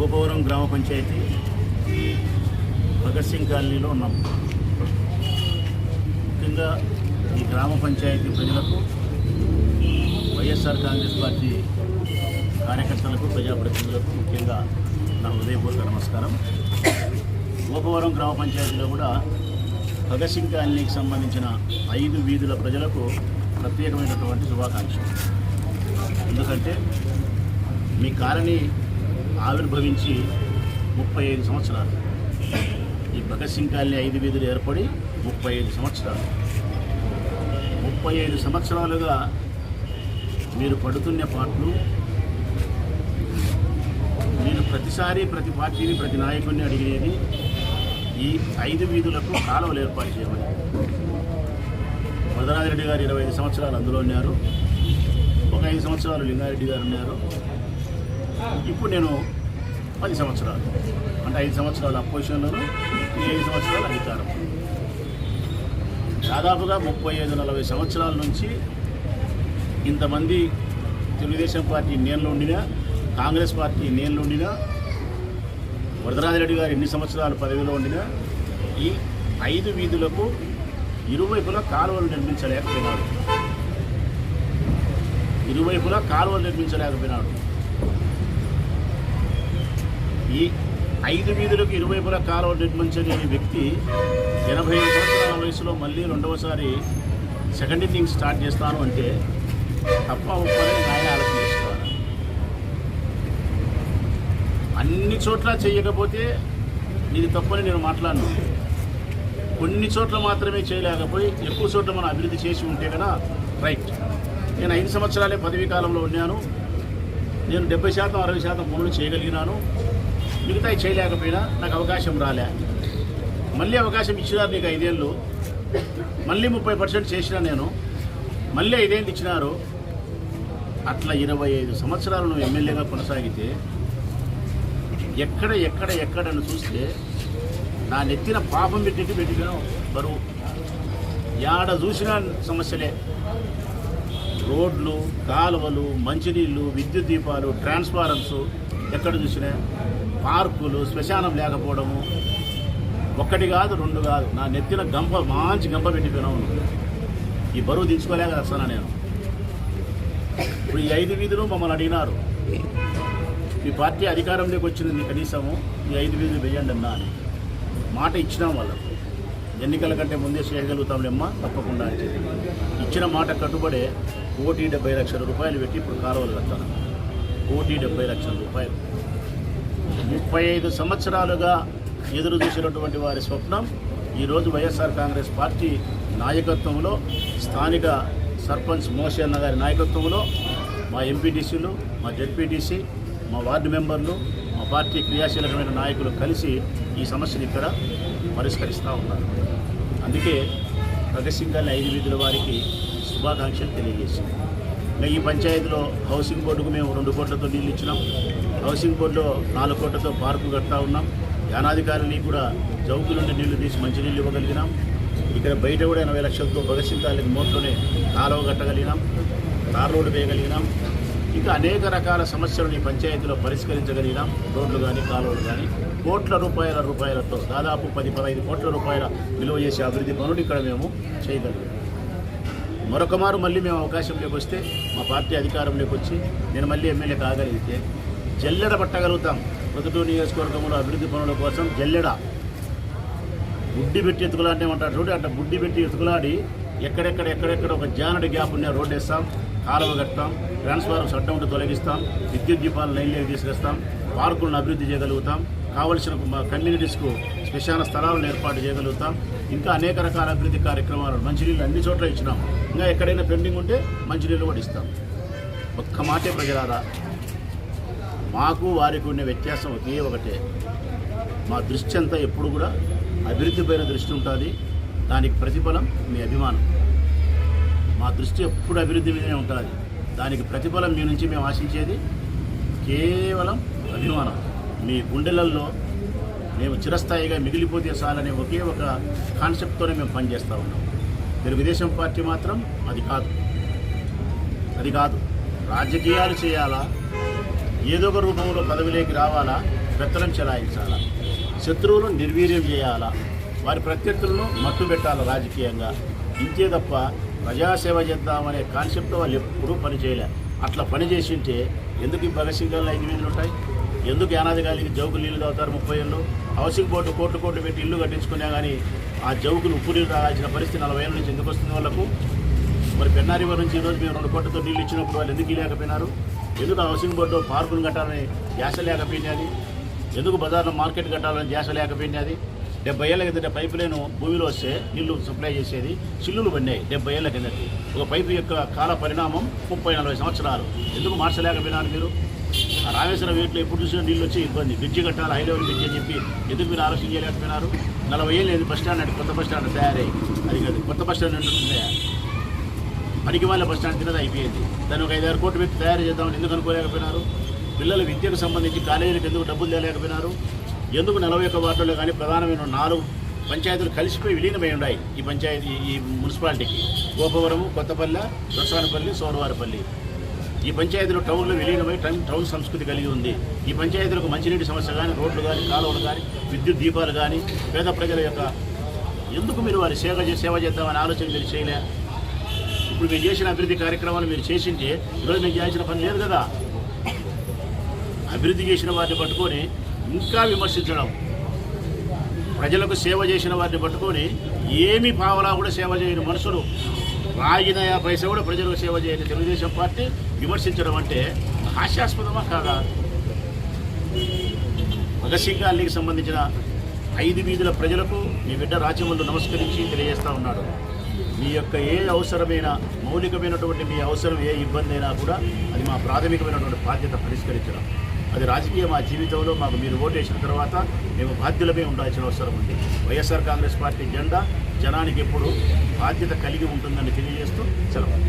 గోపవరం గ్రామ పంచాయతీ భగత్ సింగ్ కాలనీలో ఉన్నాం. ముఖ్యంగా ఈ గ్రామ పంచాయతీ ప్రజలకు వైఎస్ఆర్ కాంగ్రెస్ పార్టీ కార్యకర్తలకు ప్రజాప్రతినిధులకు ముఖ్యంగా నా హృదయపూర్వక నమస్కారం. గోపవరం గ్రామ పంచాయతీలో కూడా భగత్ సింగ్ కాలనీకి సంబంధించిన ఐదు వీధుల ప్రజలకు ప్రత్యేకమైనటువంటి శుభాకాంక్షలు. ఎందుకంటే మీ కాలనీ ఆవిర్భవించి ముప్పై ఐదు సంవత్సరాలు. ఈ భగత్ సింగ్ కాలనీ ఐదు వీధులు ఏర్పడి ముప్పై ఐదు సంవత్సరాలు. ముప్పై ఐదు సంవత్సరాలుగా మీరు పడుతున్న పాటలు నేను ప్రతిసారి ప్రతి పార్టీని ప్రతి నాయకుడిని అడిగేది ఈ ఐదు వీధులకు కాలువలు ఏర్పాటు చేయమని. వరదరాజరెడ్డి గారు ఇరవై ఐదు సంవత్సరాలు అందులో ఉన్నారు. ఒక ఐదు సంవత్సరాలు లింగారెడ్డి గారు ఉన్నారు. ఇప్పుడు నేను పది సంవత్సరాలు అంటే ఐదు సంవత్సరాలు అపోజిషన్లోను ఈ ఏడు సంవత్సరాలు అధికారం. దాదాపుగా ముప్పై ఐదు నలభై సంవత్సరాల నుంచి ఇంతమంది తెలుగుదేశం పార్టీ నేనులో ఉండినా కాంగ్రెస్ పార్టీ నేనులో ఉండినా వరదరాజరెడ్డి గారు ఎన్ని సంవత్సరాలు పదవిలో ఉండినా ఈ ఐదు వీధులకు ఇరువైపులా కాలువలు నిర్మించలేకపోయినాడు. ఇరువైపులా కాలువలు నిర్మించలేకపోయినాడు. ఈ ఐదు వీధులకు ఇరువైపుల కాలువ నిర్మించని వ్యక్తి ఎనభై ఐదు సంవత్సరాల వయసులో మళ్ళీ రెండవసారి సెకండ్ ఇన్నింగ్ స్టార్ట్ చేస్తాను అంటే తప్ప ఒప్పని ఆయన ఆలోచన చేసుకోవాలి. అన్ని చోట్ల చేయకపోతే ఇది తప్పని నేను మాట్లాడను. కొన్ని చోట్ల మాత్రమే చేయలేకపోయి ఎక్కువ చోట్ల మనం అభివృద్ధి చేసి ఉంటే కదా రైట్. నేను ఐదు సంవత్సరాలే పదవీ కాలంలో ఉన్నాను. నేను డెబ్బై శాతం అరవై శాతం పనులు చేయగలిగినాను. మిగతా చేయలేకపోయినా నాకు అవకాశం రాలే. మళ్ళీ అవకాశం ఇచ్చినారు నీకు ఐదేళ్ళు మళ్ళీ ముప్పై పర్సెంట్ చేసినా నేను మళ్ళీ ఐదేళ్ళు ఇచ్చినారు. అట్లా ఇరవై ఐదు సంవత్సరాలు నువ్వు ఎమ్మెల్యేగా కొనసాగితే ఎక్కడ ఎక్కడ ఎక్కడని చూస్తే నా నెత్తిన పాపం పెట్టింటి పెట్టిపోయినా బరువు. యాడ చూసినా సమస్యలే. రోడ్లు కాలువలు మంచినీళ్ళు విద్యుత్ దీపాలు ట్రాన్స్ఫారమ్స్ ఎక్కడ చూసినా పార్కులు శ్మశానం లేకపోవడము. ఒక్కటి కాదు రెండు కాదు. నా నెత్తిన గంప మంచి గంప పెట్టిపోయినావు ఈ బరువు దించుకోలేక వస్తానా నేను? ఇప్పుడు ఈ ఐదు వీధులు మమ్మల్ని అడిగినారు. మీ పార్టీ అధికారంలోకి వచ్చింది కనీసము. ఈ ఐదు వీధులు వేయండి అన్నా అని. మాట ఇచ్చినాం వాళ్ళకు. ఎన్నికల కంటే ముందే చేయగలుగుతాంలేమ్మా తప్పకుండా అని ఇచ్చిన మాట కట్టుబడే కోటి డెబ్బై లక్షల రూపాయలు పెట్టి ఇప్పుడు కాలువలు కట్టాను కోటి డెబ్బై లక్షల రూపాయలు. ముప్పై ఐదు సంవత్సరాలుగా ఎదురు చూసినటువంటి వారి స్వప్నం ఈరోజు వైఎస్ఆర్ కాంగ్రెస్ పార్టీ నాయకత్వంలో స్థానిక సర్పంచ్ మోషి అన్న గారి నాయకత్వంలో మా ఎంపీటీసీలు మా జెడ్పీటీసీ మా వార్డు మెంబర్లు మా పార్టీ క్రియాశీలకమైన నాయకులు కలిసి ఈ సమస్యను ఇక్కడ పరిష్కరిస్తూ ఉన్నారు. అందుకే భగత్ సింగ్ గారి ఐదు వీధుల వారికి శుభాకాంక్షలు తెలియజేసింది ఈ పంచాయతీలో హౌసింగ్ బోర్డుకు మేము రెండు కోట్లతో నీళ్ళు ఇచ్చినాం. హౌసింగ్ బోర్డులో నాలుగు కోట్లతో పార్కు కడతా ఉన్నాం. యానాధికారులకు కూడా చౌకు నుండి నీళ్ళు తీసి మంచినీళ్ళు ఇవ్వగలిగినాం. ఇక్కడ బయట కూడా ఎనభై లక్షలతో భగత్ సింగ్ తాలూకు మోట్లోనే కాలువ కట్టగలిగినాం తార్ రోడ్డు వేయగలిగినాం. ఇంకా అనేక రకాల సమస్యలను ఈ పంచాయతీలో పరిష్కరించగలిగినాం. రోడ్లు కానీ కాలువలు కానీ కోట్ల రూపాయల రూపాయలతో దాదాపు పది పదహైదు కోట్ల రూపాయల విలువ చేసే అభివృద్ధి పనులు ఇక్కడ మేము చేయగలిగాం. మరొక మారు మళ్ళీ మేము అవకాశంలోకి వస్తే మా పార్టీ అధికారంలోకి వచ్చి నేను మళ్ళీ ఎమ్మెల్యే కాగలిగితే జల్లెడ పట్టగలుగుతాం. ప్రతిటూరు నియోజకవర్గంలో అభివృద్ధి పనుల కోసం జల్లెడ. బుడ్డి పెట్టి ఎత్తుకులాడే ఉంటారు. చూడు అట్లా బుడ్డి పెట్టి ఎత్తుకులాడి ఎక్కడెక్కడ ఎక్కడెక్కడ ఒక జానడి గ్యాప్ ఉన్న రోడ్డు వేస్తాం కాలువ కట్టాం ట్రాన్స్ఫార్మర్స్ అడ్డం ఉంటే తొలగిస్తాం విద్యుత్ దీపాలను లైన్లోకి తీసుకొస్తాం పార్కులను అభివృద్ధి చేయగలుగుతాం కావలసిన కమ్యూనిటీస్కు శ్మశాన స్థలాలను ఏర్పాటు చేయగలుగుతాం ఇంకా అనేక రకాల అభివృద్ధి కార్యక్రమాలు మంచినీళ్ళు అన్ని చోట్ల ఇచ్చినాం. ఇంకా ఎక్కడైనా పెండింగ్ ఉంటే మంచినీళ్ళు కూడా ఇస్తాం. ఒక్క మాటే ప్రజలారా. మాకు వారికి ఉండే వ్యత్యాసం ఒకే ఒకటే. మా దృష్టి అంతా ఎప్పుడు కూడా అభివృద్ధి పైన దృష్టి ఉంటుంది. దానికి ప్రతిఫలం మీ అభిమానం. మా దృష్టి ఎప్పుడు అభివృద్ధి మీదనే ఉంటుంది. దానికి ప్రతిఫలం మీ నుంచి మేము ఆశించేది కేవలం అభిమానం. మీ గుండెలలో మేము చిరస్థాయిగా మిగిలిపోతే చాలనే ఒకే ఒక కాన్సెప్ట్తోనే మేము పనిచేస్తూ ఉన్నాం. తెలుగుదేశం పార్టీ మాత్రం అది కాదు. అది కాదు. రాజకీయాలు చేయాలా? ఏదో ఒక రూపంలో పదవిలోకి రావాలా? పెత్తనం చెలాయించాలా? శత్రువులను నిర్వీర్యం చేయాలా? వారి ప్రత్యర్థులను మట్టు పెట్టాలి రాజకీయంగా? ఇంతే తప్ప ప్రజాసేవ చేద్దామనే కాన్సెప్ట్ వాళ్ళు ఎప్పుడూ పనిచేయలే అట్లా పనిచేసి ఉంటే ఎందుకు ఈ భగత్ సింగ్ ఐదు వీధులు ఉంటాయి? ఎందుకు యానాదిగాలికి జౌకు జౌకులు నీళ్ళు తాగుతారు ముప్పై ఏళ్ళు? హౌసింగ్ బోర్డు కోట్లు కోట్లు పెట్టి ఇల్లు కట్టించుకున్నా కానీ ఆ జౌకులు ఉప్పు నీళ్ళు తాగాల్సిన పరిస్థితి నలభై ఏళ్ళ నుంచి ఎందుకు వస్తుంది వాళ్ళకు? మరి పెన్నారివర్ నుంచి ఈరోజు మేము రెండు కోట్లతో నీళ్ళు ఇచ్చినప్పుడు వాళ్ళు ఎందుకు లేకపోయినారు ఎందుకు హౌసింగ్ బోర్డు పార్కులు కట్టాలని ధ్యాస లేకపోయినది ఎందుకు బజార్లో మార్కెట్ కట్టాలని ధ్యాస లేకపోయినది డెబ్బై ఏళ్ళ కిందట పైప్ లైన్ భూమిలో వస్తే నీళ్ళు సప్లై చేసేది చిల్లులు పడినాయి డెబ్బై ఏళ్ళ కిందటి. ఒక పైపు యొక్క కాల పరిణామం ముప్పై నలభై సంవత్సరాలు. ఎందుకు మార్చలేకపోయినారు మీరు? రామేశ్వరం వీటిలో ఎప్పుడు చూసినా నీళ్ళు వచ్చి ఇబ్బంది. బ్రిడ్జి కట్టాలి హై లెవెల్ బ్రిడ్జి అని చెప్పి ఎందుకు మీరు ఆలోచన చేయలేకపోయినారు? నలభై ఏళ్ళు లేదు బస్ స్టాండ్ అంటే కొత్త బస్ స్టాండ్ తయారై అది కాదు కొత్త బస్ స్టాండ్ ఉంటుందా? పనికి బస్ స్టాండ్ తినది అయిపోయింది. దాన్ని ఒక ఐదారు కోట్లు పెట్టి తయారు చేద్దామని ఎందుకు అనుకోలేకపోయినారు? పిల్లల విద్యకు సంబంధించి కాలేజీలకు ఎందుకు డబ్బులు తేలేకపోయినారు? ఎందుకు నలభై ఒక్క వార్డుల్లో కానీ ప్రధానమైన నాలుగు పంచాయతీలు కలిసిపోయి విలీనమై ఉన్నాయి ఈ పంచాయతీ ఈ మున్సిపాలిటీకి? గోపవరము కొత్తపల్లె దొసానపల్లి సోరవారపల్లి ఈ పంచాయతీలు టౌన్లో విలీనమై టౌన్ టౌన్ సంస్కృతి కలిగి ఉంది. ఈ పంచాయతీలకు మంచినీటి సమస్య కానీ రోడ్లు కానీ కాలువలు కానీ విద్యుత్ దీపాలు కానీ పేద ప్రజల యొక్క ఎందుకు మీరు వారి సేవ సేవ చేద్దామని ఆలోచన మీరు చేయలే? ఇప్పుడు మీరు చేసిన అభివృద్ధి కార్యక్రమాలు మీరు చేసింటే ఈరోజు మీకు చేయాల్సిన పని లేదు కదా. అభివృద్ధి చేసిన వారిని పట్టుకొని ఇంకా విమర్శించడం. ప్రజలకు సేవ చేసిన వారిని పట్టుకొని ఏమి పావలా కూడా సేవ చేయని మనుషులు. రాగిన పైసా కూడా ప్రజలకు సేవ చేయని తెలుగుదేశం పార్టీ విమర్శించడం అంటే హాస్యాస్పదమా కాదా? భగత్ సింగ్ సంబంధించిన ఐదు వీధుల ప్రజలకు మీ బిడ్డ రాజ్యమందు నమస్కరించి తెలియజేస్తా ఉన్నాడు. మీ యొక్క ఏ అవసరమైన మౌలికమైనటువంటి మీ అవసరం ఏ ఇబ్బంది అయినా కూడా అది మా ప్రాథమికమైనటువంటి బాధ్యత పరిష్కరించడం. అది రాజకీయ మా జీవితంలో మాకు మీరు ఓటేసిన తర్వాత మేము బాధ్యులమే ఉండాల్సిన అవసరం ఉంది. వైఎస్ఆర్ కాంగ్రెస్ పార్టీ జెండా జనానికి ఎప్పుడు బాధ్యత కలిగి ఉంటుందని తెలియజేస్తూ సెలవు.